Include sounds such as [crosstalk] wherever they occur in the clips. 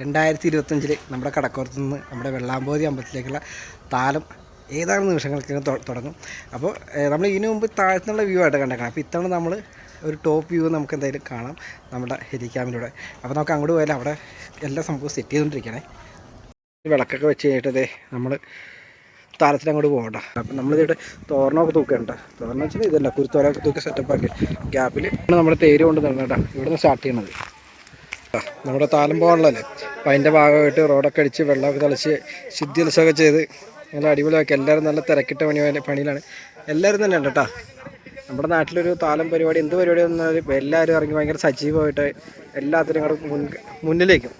രണ്ടായിരത്തി ഇരുപത്തഞ്ചിൽ നമ്മുടെ കടക്കോരത്ത് നിന്ന് നമ്മുടെ വെള്ളാമ്പോതി അമ്പലത്തിലേക്കുള്ള താലം ഏതാനും നിമിഷങ്ങൾക്ക് തുടങ്ങും. അപ്പോൾ നമ്മൾ ഇതിനു മുമ്പ് താഴ്ത്തുള്ള വ്യൂ ആയിട്ട് കണ്ടേക്കണം. അപ്പോൾ ഇത്തവണ നമ്മൾ ഒരു ടോപ്പ് വ്യൂ നമുക്ക് എന്തായാലും കാണാം നമ്മുടെ ഹെലിക്യാമിലൂടെ അപ്പോൾ നമുക്ക് അങ്ങോട്ട് പോയാൽ അവിടെ എല്ലാ സംഭവവും സെറ്റ് ചെയ്തുകൊണ്ടിരിക്കണേ. വിളക്കൊക്കെ വെച്ച് കഴിഞ്ഞിട്ട് നമ്മൾ താരത്തിൽ അങ്ങോട്ട് പോകണ്ട അപ്പം നമ്മളിതിവിടെ തോരണമൊക്കെ തൂക്കണ്ട തോരണം വെച്ചാൽ ഇതല്ല കുരുത്തോരൊക്കെ തൂക്കി സെറ്റപ്പ് ആക്കി. ഗ്യാപ്പിൽ നമ്മൾ തേര് കൊണ്ട് നടണം കേട്ടോ. ഇവിടുന്ന് സ്റ്റാർട്ട് ചെയ്യണത്. നമ്മുടെ താലം പോകാനുള്ളതല്ലേ? അപ്പം അതിന്റെ ഭാഗമായിട്ട് റോഡൊക്കെ അടിച്ച് വെള്ളമൊക്കെ തളിച്ച് ശുദ്ധി ഉത്സവമൊക്കെ ചെയ്ത് നല്ല അടിപൊളിയാക്കി. എല്ലാവരും നല്ല തിരക്കിട്ട പണി പണിയിലാണ്. എല്ലാവരും തന്നെ ഉണ്ട് കേട്ടോ. നമ്മുടെ നാട്ടിലൊരു താലം പരിപാടി എന്ത് പരിപാടി വന്നാലും എല്ലാവരും ഇറങ്ങി ഭയങ്കര സജീവമായിട്ട് എല്ലാത്തിനും കൂടെ മുൻ മുന്നിലേക്കും.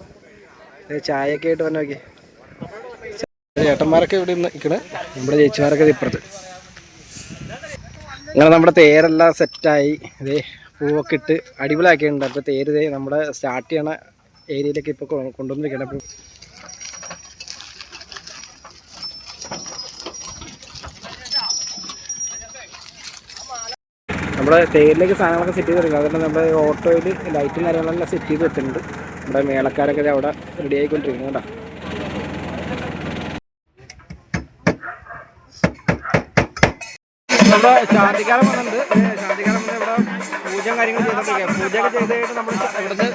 ചായയൊക്കെ ആയിട്ട് വന്നോക്കി. ചേട്ടന്മാരൊക്കെ ഇവിടെ നിൽക്കണേ നമ്മുടെ ചേച്ചിമാരൊക്കെ ഇപ്പുറത്ത്. അങ്ങനെ നമ്മുടെ തേരെല്ലാം സെറ്റായി. ഇതേ പൂവൊക്കെ ഇട്ട് അടിപൊളിയാക്കിയിട്ടുണ്ട്. അപ്പോൾ തേര് ഇതേ നമ്മുടെ സ്റ്റാർട്ട് ചെയ്യണ ഏരിയയിലേക്ക് ഇപ്പോൾ കൊണ്ടുവന്നിരിക്കണം അപ്പോൾ നമ്മുടെ തേരിലേക്ക് സാധനങ്ങളൊക്കെ സെറ്റ് ചെയ്ത് എടുക്കുക അതുകൊണ്ട് നമ്മുടെ ഓട്ടോയിൽ ലൈറ്റും കാര്യങ്ങളെല്ലാം സെറ്റ് ചെയ്ത് വെച്ചിട്ടുണ്ട്. നമ്മുടെ മേളക്കാരൊക്കെ അവിടെ റെഡി ആയിക്കൊണ്ടിരിക്കുന്നു കേട്ടോ. നമ്മുടെ [laughs] ശാന്തികാലം വന്നിട്ടുണ്ട്. ശാന്തികാലം വന്ന് ഇവിടെ പൂജ കാര്യങ്ങൾ ചെയ്തോണ്ടിരിക്കുക പൂജയൊക്കെ ചെയ്ത് കഴിഞ്ഞിട്ട് നമ്മൾ ഇവിടുന്ന്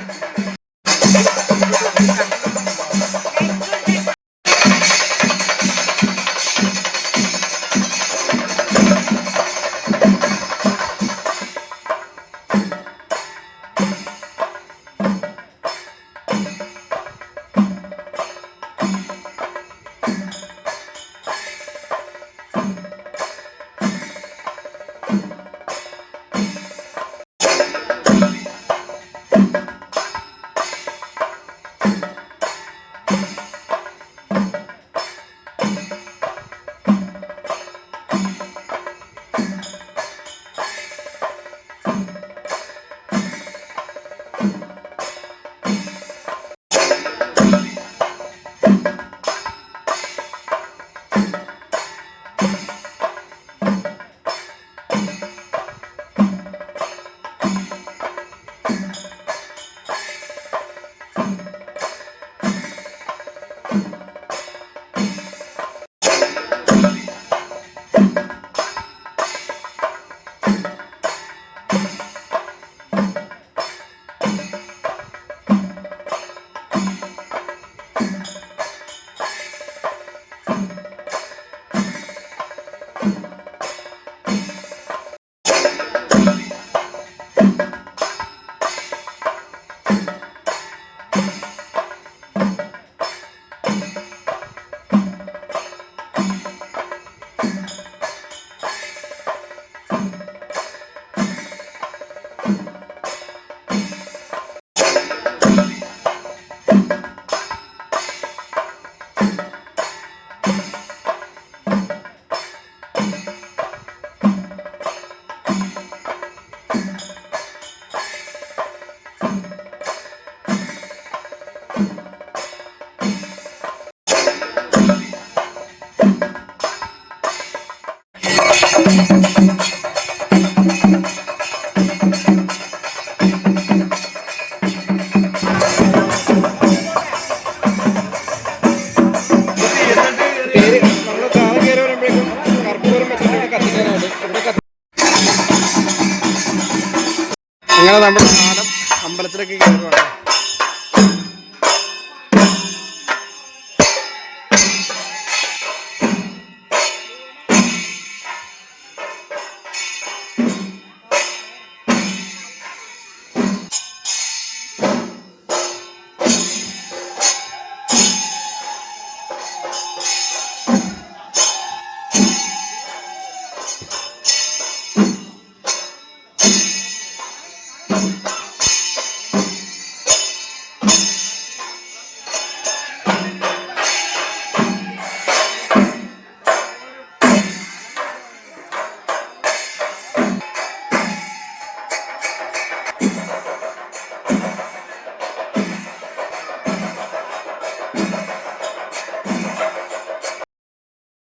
അങ്ങനെ നമ്മുടെ കാലം അമ്പലത്തിലൊക്കെ കയറുവാണ്.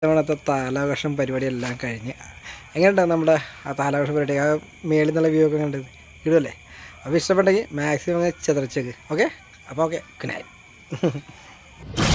തവണത്തെ താലാഘോഷം പരിപാടി എല്ലാം കഴിഞ്ഞ്. എങ്ങനെയുണ്ടാവും നമ്മുടെ ആ താലാഘോഷ പരിപാടി? ആ മേളിൽ നിന്നുള്ള വ്യൂ ഒക്കെ കണ്ടത് ഇടുമല്ലേ അപ്പോൾ ഇഷ്ടപ്പെട്ടെങ്കിൽ മാക്സിമം ചെതറിച്ചേക്ക്. ഓക്കെ അപ്പോൾ ഓക്കെ ഗുഡ് നൈറ്റ്